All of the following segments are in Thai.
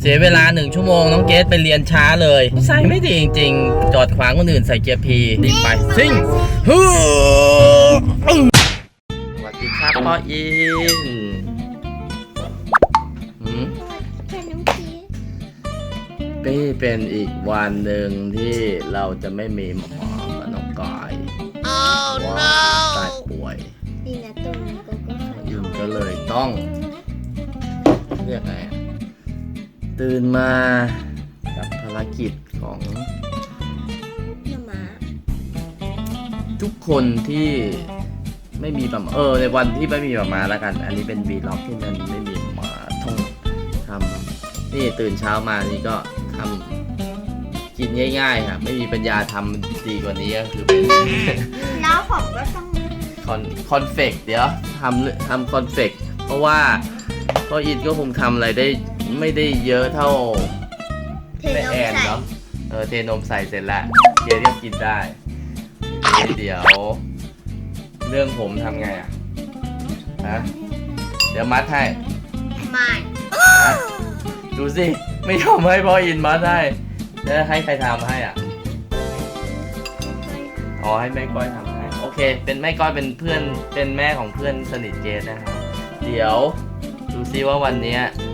เสียเวลาหนึ่งชั่วโมงน้องเกสไปเรียนช้าเลยใส่ไม่ดีจริง ๆ จอดขวางคนอื่นใส่เกียร์พีรีบไปซิ่งฮู้สวัสดีครับพ่ออินหืมขนมชีสนี่เป็นอีกวันหนึ่งที่เราจะไม่มีหมอกับน้องกายว่าตายป่วยนี่นะตัวมันโกโก้ขนยุมนก็เลยต้องเรียกไงอะ ตื่นมากับภารกิจของหมาทุกคนที่ไม่มีประมาเออในวันที่ไม่มีประมาแล้วกัน อันนี้เป็นวีล็อกที่มันไม่มีประมาต้องทำนี่ตื่นเช้ามานี่ก็ทำกินง่ายๆครับไม่มีปัญญาทำดีกว่านี้ก็คือเป็นแล้วผมก็ต้องคอนคอนเฟกเดี๋ยวทำทำคอนเฟกเพราะว่าพ่ออินก็คงทำอะไรได้ ไม่ได้เยอะเท่าเทแม่นมแอนใส่เนาะเออเทนมใส่เสร็จแล้วเดี๋ยวเรียกกินได้เดี๋ยว เรื่องผมทำไงอะฮะเดี๋ยวมัดให้ไม่ฮะดูสิ ไม่ยอมให้พ่ออินมัดให้แล้วให้ใครทำให้อะ อ๋อให้แม่ก้อยทำให้โอเค เป็นแม่ก้อยเป็นเพื่อนเป็นแม่ของเพื่อนสนิทเกสนะครับเดี๋ยวดูซิว่าวันเนี้ยไม่มี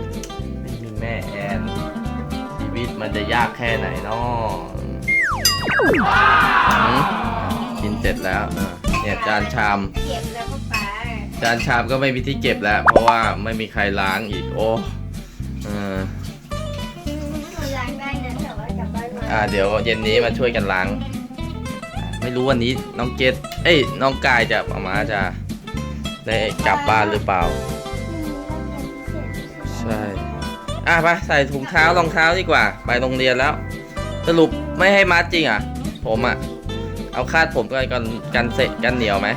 แม่แอน ชีวิตมันจะยากแค่ไหนเนาะหืมกินเสร็จแล้วอะเนี่ยจานชาม เก็บแล้วก็ไปจานชามก็ไม่มีที่เก็บแล้ว เพราะว่าไม่มีใครล้างอีก โอ้เออมันล้างได้นะแต่ว่ากลับบ้านมาอ่าเดี๋ยวเย็นนี้มาช่วยกันล้าง ไม่รู้วันนี้น้องเกดเอ้ยน้องกายจะมามาจะได้กลับบ้านหรือเปล่า อะไปใส่ถุงเท้ารองเท้าดีกว่า ไปโรงเรียนแล้ว สรุปไม่ให้มัดจริงอะ ผมอะ เอาคาดผมกันกันกันเสร็จกันเหนียวไหม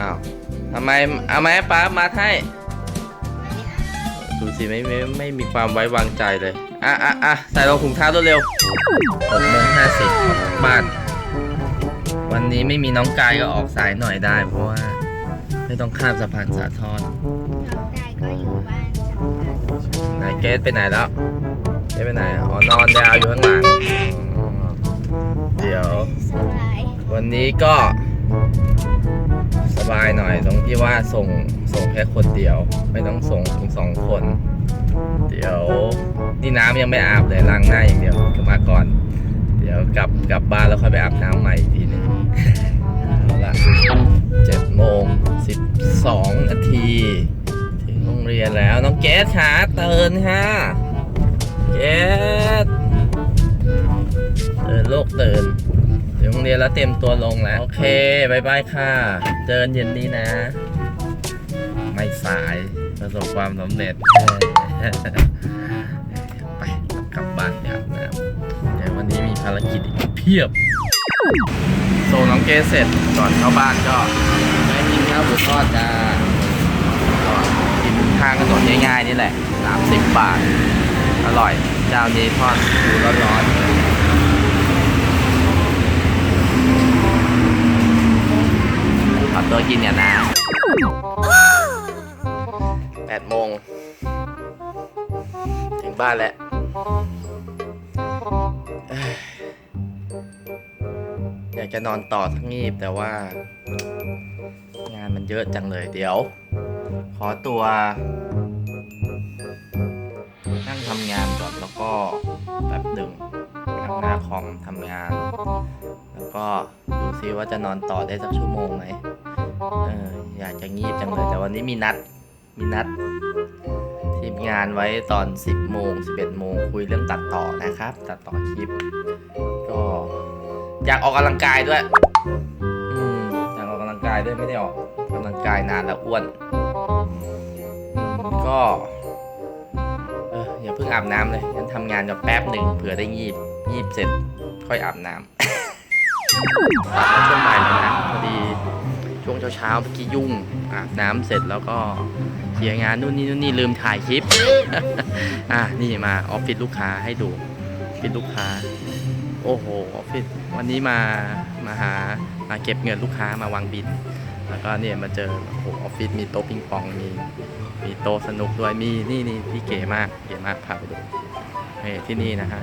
อ้าวทำไมเอาไหมป้ามัดให้ดูสิไม่ไม่ไม่มีความไว้วางใจเลย อะอะอะใส่รองถุงเท้าเร็วๆหกโมงห้าสิบบ้านวันนี้ไม่มีน้องกายก็ออกสายหน่อยได้ เพราะว่า ไม่ต้องข้ามสะพานสาทรน้องกายก็อยู่บ้าน นายเกสไปไหนแล้วเกสไปไหนอ๋อนอนยาวอยู่ข้างหลังเดี๋ยว สบายวันนี้ก็สบายหน่อยตรงที่ว่าส่งส่งแค่คนเดียว ไม่ต้องส่งถึงสองคน เดี๋ยวนี่น้ำยังไม่อาบเลยล้างหน้าอย่างเดียวก็มาก่อน เดี๋ยวกลับกลับบ้านแล้วค่อยไปอาบน้ำใหม่อีกทีหนึงเอาละเจ็ดโมงสิบสองนาที โรงเรียนแล้วน้องเกสขาตื่นค่ะเกสเตื่นโลกตื่นถึงโรงเรียนแล้วเต็มตัวลงแล้ว โอเคบายบายค่ะเจอกันเย็นนี้นะ ไม่สายประสบความสำเร็จ ไปกลับบ้านไปอาบน้ำเดี๋ยววันนี้มีภารกิจอีกเพียบส่งน้องเกสเสร็จก่อนเข้าบ้านก็ได้กินข้าวหมูทอดจ้าก็กินางถนนง่ายๆนี่แหละ 30 บาท อร่อยเจ้านี้ทอดดูร้อนๆเลยขอตัวกินเนี่ยนะแปดโมง ถึงบ้านแล้วอยอยากจะนอนต่อทั้งงีบแต่ว่า งานมันเยอะจังเลยเดี๋ยว ขอตัว นั่งทำงานก่อนแล้วก็แป๊บหนึ่งนั่งหน้าคอมทำงาน แล้วก็ดูซิว่าจะนอนต่อได้สักชั่วโมงไหมเอออยากจะงีบจังเลยแต่วันนี้มีนัด มีนัดทีมงานไว้ตอน 10 โมง 11 โมงคุยเรื่องตัดต่อนะครับ ตัดต่อคลิป ก็อยากออกกำลังกายด้วยอืมอยายด้วยไม่ได้ออกกำลังกายนานแล้วอ้วน ก็เอออย่าเพิ่งอาบน้ำเลยงั้นทำงานกับแป๊บหนึ่งเผื่อได้งีบงีบเสร็จค่อยอาบน้ำช่วงบ่ายแล้วนะพอดีช่วงเช้าๆเมื่อกี้ยุ่งอาบน้ำเสร็จแล้วก็เคลียร์งานนู่นนี่นู่นนี่ลืมถ่ายคลิป อะนี่มาออฟฟิศลูกค้าให้ดูออฟฟิศลูกค้า โอ้โหออฟฟิศวันนี้มามาหามาเก็บเงินลูกค้ามาวางบิน แล้วก็เนี่ยมาเจอโอ้โหออฟฟิศมีโต๊ะปิงปองมีมีโต๊ะสนุกด้วยมีนี่นี่ที่เก๋มากเก๋มากพาไปดูนี่ที่นี่นะฮะ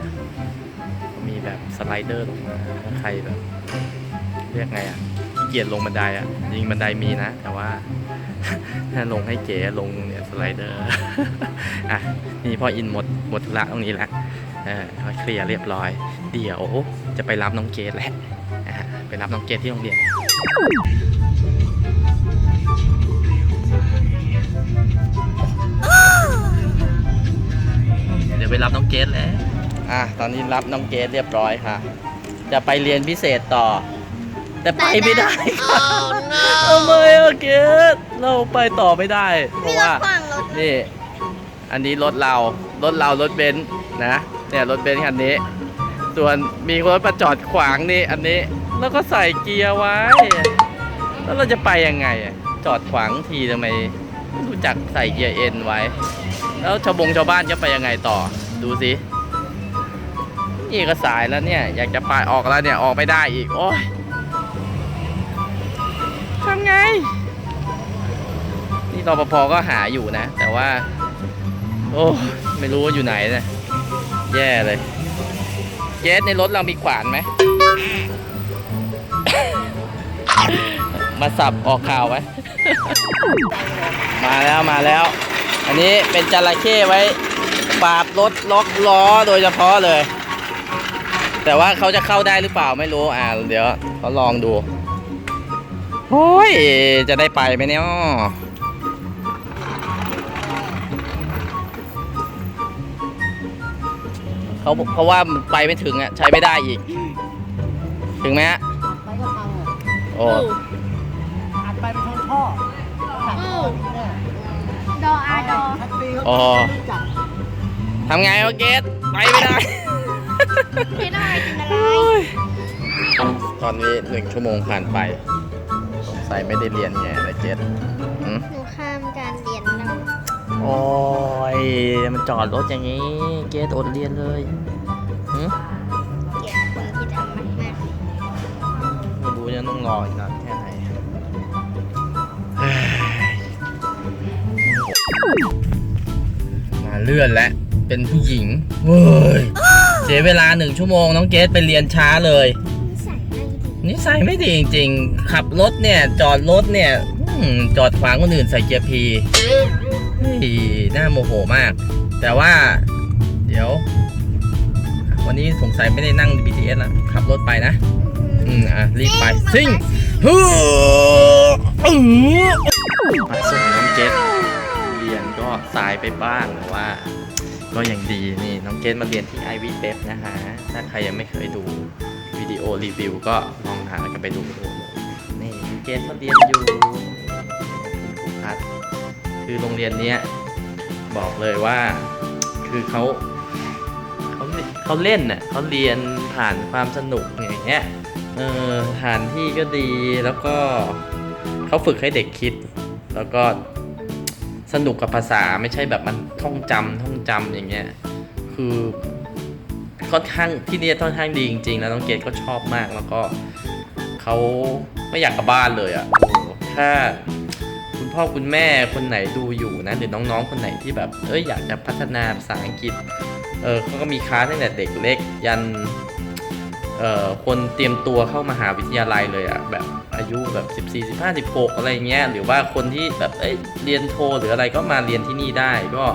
มีแบบสไลเดอร์ลงมาถ้าใครแบบเรียกไงอะเกียจลงบันไดอะจริงบันไดมีนะ แต่ว่าถ้าลงให้เก๋ลงเนี่ยสไลเดอร์อะนี่พออินหมดหมดธุระตรงนี้แล้ว เออเขาเคลียร์เรียบร้อย เดี๋ยวจะไปรับน้องเกดแล้วอะไปรับน้องเกดที่โรงเรียนเดี๋ยวไปรับน้องเกดแล้วอะตอนนี้รับน้องเกดเรียบร้อยค่ะ จะไปเรียนพิเศษต่อ แต่ไปไม่ได้ค่ะทำไมอะเกดเราไปต่อไม่ได้ เพมีราะรถว่าขวางรถนี่อันนี้รถเรา รถเรารถเบนซ์นะ เนี่ยรถเบนซ์คันนี้ ส่วนมีรถมาจอดขวางนี่อันนี้ แล้วก็ใส่เกียร์ไว้ แล้วเราจะไปยังไง จอดขวางทีทำไมรู้จักใส่เกียร์เอ็นไว้ แล้วชาวบงชาวบ้านจะไปยังไงต่อ ดูสินี่ก็สายแล้วเนี่ย อยากจะไปออกแล้วเนี่ยออกไม่ได้อีก โอ้ยทำไง นี่รปภก็หาอยู่นะ แต่ว่า โอ้ ไม่รู้ว่าอยู่ไหนนะ แย่เลยเกสในรถเรามีขวานไหม มาสับออกข่าวไว้มาแล้วมาแล้ว อันนี้เป็นจระเข้ไว้ปราบรถล็อกล้อโดยเฉพาะเลย แต่ว่าเขาจะเข้าได้หรือเปล่าไม่รู้ อ่าเดี๋ยวเขาลองดูโอ้ย จะได้ไปไหมเนี่ย เขาเพราะว่ามันไปไม่ถึงอะใช้ไม่ได้อีก ถึงไหมฮะไปก็พังอะโอ้อัดไปเป็นชนท่อขัดท่อเนี่ยดออาดอแท็กซี่เขาอ๋อไม่จับทำไงวะเกตไปไม่ได้เทนอะไรกินอะไรตอนนี้หนึ่งชั่วโมงผ่านไปสงสัยไม่ได้เรียนไงนะเกต โอ้ย มันจอดรถอย่างนี้ เกตอดเรียนเลยหืมเกลียดคนที่ทำมากมากไม่รู้จะต้องรออีกนานแค่ไหนเฮ้ยมาเลื่อนแล้วเป็นผู้หญิงเว้ยเสียเวลาหนึ่งชั่วโมงน้องเกตไปเรียนช้าเลย นิสัยไม่ดีนิสัยไม่ดีจริงๆ ขับรถเนี่ย จอดรถเนี่ยอืมจอดขวางคนอื่นใส่เกียร์พีเฮ้ย น่าโมโหมาก แต่ว่าเดี๋ยว วันนี้สงสัยไม่ได้นั่ง BTS แล้วขับรถไปนะ อืมอะรีบไปซิ่งฮู้อื้อมาส่งน้องเกตเรียนก็สายไปบ้างแต่ว่า ก็ยังดีนี่น้องเกตมาเรียนที่ i v p e p นะฮะ ถ้าใครยังไม่เคยดูวิดีโอรีวิวก็ลองหากันไปดูดูนี่เกณฑ์เขาเรียนอยู่ภูพัฒน์ คือโรงเรียนเนี้ยบอกเลยว่าคือเขาเขาเขาเล่นน่ะเขาเรียนผ่านความสนุกอย่างเงี้ยเออสถานที่ก็ดีแล้วก็เขาฝึกให้เด็กคิด แล้วก็สนุกกับภาษาไม่ใช่แบบมันท่องจำท่องจำอย่างเงี้ยคือค่อนข้างที่นี่ค่อนข้างดีจริงๆ แล้วน้องเกดก็ชอบมากแล้วก็เขาไม่อยากกลับบ้านเลยอะ่ะถ้า คุณพ่อคุณแม่คนไหนดูอยู่นะหรือน้องๆ คนไหนที่แบบเอ้ยอยากจะพัฒนาภาษาอังกฤษเออเขาก็มีคลาสตั้งแต่เด็กเล็กยันเอ่อคนเตรียมตัวเข้ามหาวิทยาลัยเลยอะแบบอายุแบบ 14 15 16 อะไรเงี้ยหรือว่าคนที่แบบเอ้ยเรียนโทหรืออะไรก็มาเรียนที่นี่ได้ก็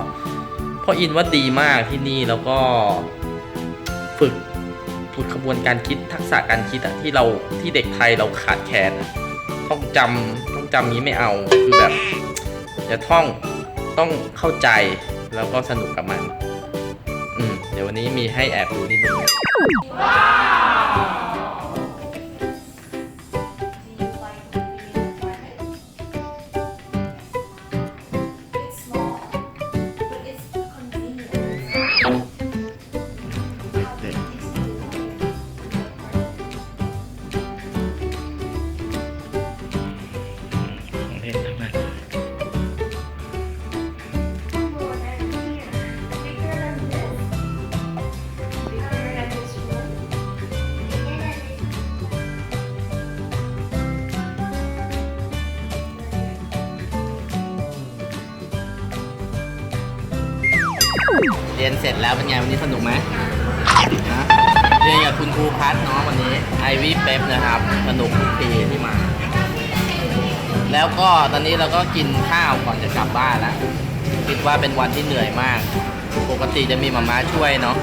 เพราะอินว่าดีมากที่นี่แล้วก็ฝึกฝึกขบวนการคิดทักษะการคิดอะที่เราที่เด็กไทยเราขาดแคลนต้องจำ จำนี้ไม่เอาคือแบบจะท่องต้องเข้าใจแล้วก็สนุกกับมัน อืม เดี๋ยววันนี้มีให้แอบดูนิดนึง เรียนเสร็จแล้วเป็นไงวันนี้สนุกไหมนะเรียนกับคุณครูพัฒน์เนาะวันนี้ไอวี่เป๊ปนะครับ สนุกทุกทีที่มา แล้วก็ตอนนี้เราก็กินข้าวก่อนจะกลับบ้านแล้วคิดว่าเป็นวันที่เหนื่อยมาก ปกติจะมีมาม่าช่วยเนาะ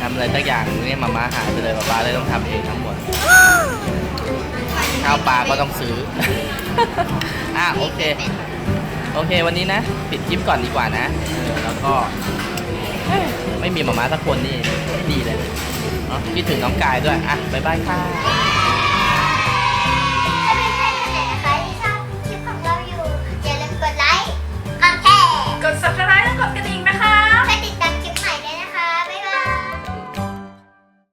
ทำอะไรสักอย่างนี่มาม่าหายไปเลยป๊าป๊าเลยต้องทำเองทั้งหมด ข้าวปลาก็ต้องซื้อ อะโอเค โอเควันนี้นะ ปิดคลิปก่อนดีกว่านะ แล้วก็ ไม่มีหมาม้าสักคนนี่ดีเลยเนาะคิดถึงน้องกายด้วย อะ บ๊ายบายค่ะ